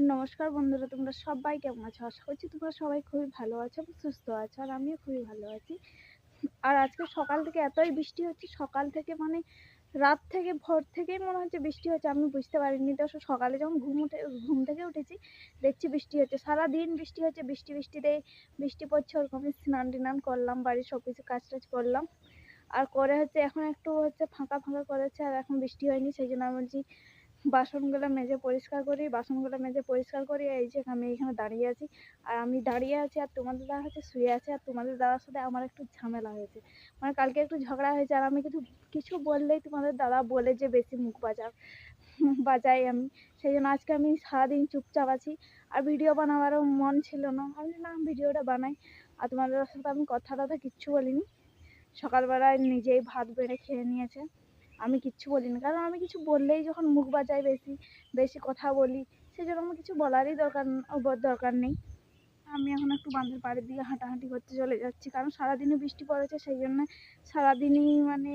আর নমস্কার বন্ধুরা, তোমরা সবাই কেমন আছো? আশা করছি তোমরা সবাই খুবই ভালো আছো এবং সুস্থ আছো, আর আমিও খুবই ভালো আছি। আর আজকে সকাল থেকে এতই বৃষ্টি হচ্ছে, সকাল থেকে মানে রাত থেকে ভোর থেকেই মনে হচ্ছে বৃষ্টি হচ্ছে, আমি বুঝতে পারিনি। তো সকালে যখন ঘুম উঠে, ঘুম থেকে উঠেছি, দেখছি বৃষ্টি হচ্ছে সারা দিন বৃষ্টি হচ্ছে, বৃষ্টি বৃষ্টিতে বৃষ্টি পড়ছে, ওরকমই স্নান টিনান করলাম, বাড়ির সব কিছু কাজ টাজ করলাম। আর করে হচ্ছে, এখন একটু হচ্ছে ফাঁকা ফাঁকা করেছে, আর এখন বৃষ্টি হয়নি, সেই জন্য আমি বলছি বাসনগুলো মেজে পরিষ্কার করি, বাসনগুলো মেজে পরিষ্কার করি, এই যে আমি এখানে দাঁড়িয়ে আছি। আর আমি দাঁড়িয়ে আছি আর তোমাদের দাদা হচ্ছে শুয়ে আছে আর তোমাদের দাদার সাথে আমার একটু ঝামেলা হয়েছে। মানে কালকে একটু ঝগড়া হয়েছে আর আমি কিছু কিছু বললেই তোমাদের দাদা বলে যে বেশি মুখ বাজাও বাজাই আমি। সেই জন্য আজকে আমি সারাদিন চুপচাপ আছি আর ভিডিও বানাবারও মন ছিল না। আমি না ভিডিওটা বানাই আর তোমাদের সাথে আমি কথা টথা কিচ্ছু বলিনি। সকালবেলায় নিজেই ভাত বেড়ে খেয়ে নিয়েছে। আমি কিচ্ছু বলি না কারণ আমি কিছু বললেই যখন মুখ বাজাই বেশি বেশি কথা বলি সেই জন্য আমার কিছু বলারই দরকার দরকার নেই। আমি এখন একটু বাঁধের পাড়ের দিকে হাঁটাহাঁটি করতে চলে যাচ্ছি। কারণ সারাদিনই বৃষ্টি পড়েছে, সেই জন্য সারাদিনই মানে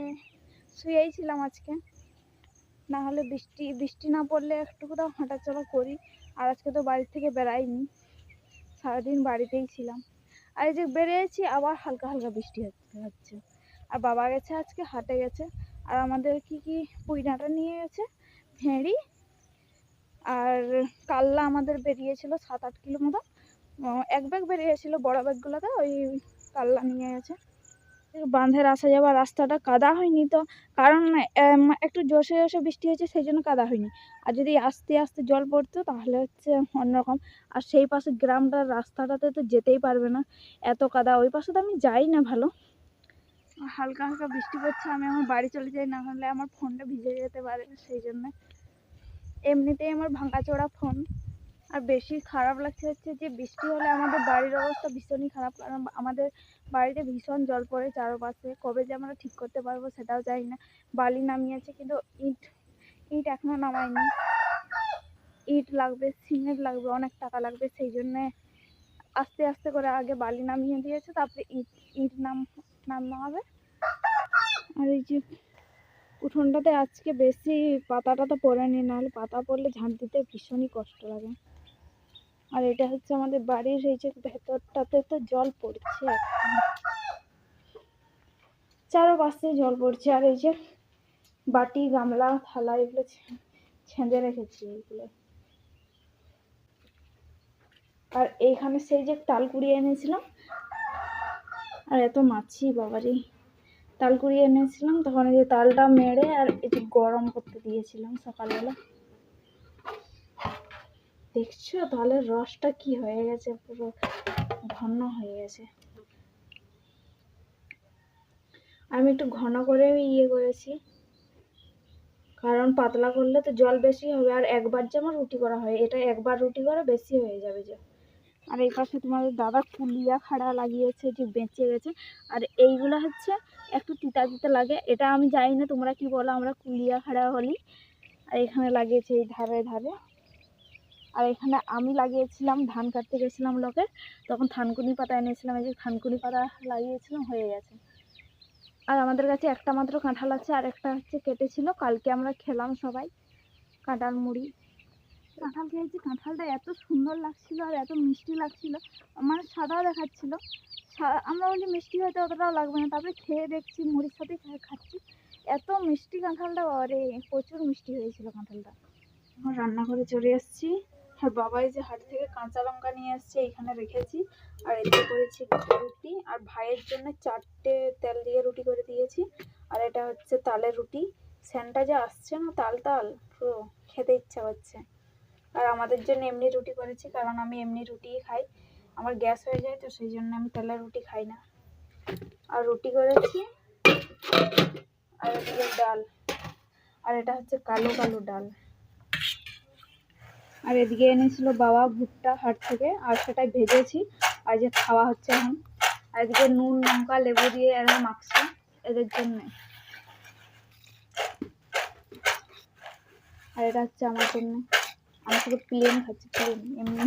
শুয়েই ছিলাম আজকে। না হলে বৃষ্টি বৃষ্টি না পড়লে একটু কোথাও হাঁটাচলা করি। আর আজকে তো বাড়ি থেকে বেরাইনি সারাদিন বাড়িতেই ছিলাম। আর এই যে বেরিয়েছি আবার হালকা হালকা বৃষ্টি হচ্ছে। আর বাবা গেছে আজকে, হাটে গেছে। আর আমাদের কি কি পুঁই ডাঁটা নিয়ে গেছে? ভেঁড়ি আর কাল্লা আমাদের বেরিয়েছিল সাত আট কিলো মতো। এক ব্যাগ বেরিয়েছিল বড় ব্যাগগুলোতে ওই কাল্লা নিয়ে গেছে। বাঁধের আসা যাওয়ার রাস্তাটা কাদা হয়নি তো, কারণ একটু জোশে জোশে বৃষ্টি হয়েছে, সেই জন্য কাদা হয়নি। আর যদি আস্তে আস্তে জল পড়তো, তাহলে হচ্ছে অন্যরকম। আর সেই পাশে গ্রামটার রাস্তাটাতে তো যেতেই পারবে না, এত কাদা। ওই পাশে তো আমি যাই না ভালো। হালকা হালকা বৃষ্টি পড়ছে, আমি আমার বাড়ি চলে যাই, না হলে আমার ফোনটা ভিজে যেতে পারে সেই জন্য। এমনিতেই আমার ভাঙাচোরা ফোন। আর বেশি খারাপ লাগছে হচ্ছে যে, বৃষ্টি হলে আমাদের বাড়ির অবস্থা ভীষণই খারাপ, কারণ আমাদের বাড়িতে ভীষণ জল পড়ে চারপাশে। কবে যে আমরা ঠিক করতে পারব সেটাও জানি না। বালি নামিয়েছে, কিন্তু ইট ইট এখনও নামায়নি। ইট লাগবে, সিমেন্ট লাগবে, অনেক টাকা লাগবে, সেই জন্যে আস্তে আস্তে করে আগে বালি নামিয়ে দিয়েছে, তারপরে ইট ইট নাম নামানো হবে। আর এই যে উঠোনটাতে আজকে বেশি পাতা টাতা পড়েনি, নাহলে পাতা পড়লে ঝাঁট দিতে ভীষণই কষ্ট লাগে। আর এটা হচ্ছে আমাদের বাড়ির এই যে ভেতরটাতে তো জল পড়ছে। চারোপাশে জল পড়ছে, আর এই যে বাটি, গামলা, থালা এগুলো ছেঁদে রেখেছি এইগুলো। আর এইখানে সেই যে তাল কুড়িয়ে এনেছিলাম আর এত মাছি, বাবারি। তাল কুড়িয়ে এনেছিলাম, তখন এই যে তালটা মেরে আর যে গরম করতে দিয়েছিলাম সকালবেলা। দেখছ, তালের রসটা কি হয়ে গেছে, পুরো ঘন হয়ে গেছে। আমি একটু ঘন করে ইয়ে করেছি। কারণ পাতলা করলে তো জল বেশি হবে, আর একবার যেমন রুটি করা হয়, এটা একবার রুটি করা বেশি হয়ে যাবে যে। আর এই পাশে তোমাদের দাদা কুলিয়া খাড়া লাগিয়েছে, যে বেঁচে গেছে। আর এইগুলো হচ্ছে একটু তিতা তিতা লাগে। এটা আমি জানি না তোমরা কি বলো, আমরা কুলিয়া খাড়া বলি। আর এখানে লাগিয়েছে এই ধারে ধারে। আর এখানে আমি লাগিয়েছিলাম, ধান কাটতে গেছিলাম লোকের তখন থানকুনি পাতা এনেছিলাম, এই যে থানকুনি পাতা লাগিয়েছিলাম, হয়ে গেছে। আর আমাদের কাছে একটা মাত্র কাঁঠাল আছে, আর একটা হচ্ছে কেটেছিল। কালকে আমরা খেলাম সবাই কাঁঠাল মুড়ি। কাঁঠাল খেয়েছি কাঁঠালটা এত সুন্দর লাগছিল আর এত মিষ্টি লাগছিল মানে সাদাও দেখাচ্ছিল। আমরা বলি মিষ্টি হয়তো অতটাও লাগবে না, তারপরে খেয়ে দেখছি, মুড়ির সাথে খাচ্ছি। এত মিষ্টি কাঁঠালটা, আরে প্রচুর মিষ্টি হয়েছিল কাঁঠালটা। এখন রান্নাঘরে চলে এসেছি। আর বাবাই যে হাট থেকে কাঁচা লঙ্কা নিয়ে এসছে, এখানে রেখেছি। আর এতে করেছি রুটি, আর ভাইয়ের জন্য চারটে তেল দিয়ে রুটি করে দিয়েছি। আর এটা হচ্ছে তালের রুটি। স্যানটা যে আসছে না তাল তাল পুরো খেতে ইচ্ছা করছে। আর আমাদের জন্য এমনি রুটি করেছি, কারণ আমি এমনি রুটিই খাই। আমার গ্যাস হয়ে যায় তো সেই জন্য আমি তেলের রুটি খাই না। আর রুটি করেছি, আর এদিকে ডাল। আর এটা হচ্ছে কালো কালো ডাল। আর এদিকে এনেছিল বাবা ভুট্টা হাট থেকে, আর সেটাই ভেজেছি। আর যে খাওয়া হচ্ছে এখন। আর এদিকে নুন, লঙ্কা, লেবু দিয়ে এরা মাখছে এদের জন্য। আর এটা হচ্ছে আমার জন্য। আমি শুধু প্লেন খাচ্ছি প্লেন এমনি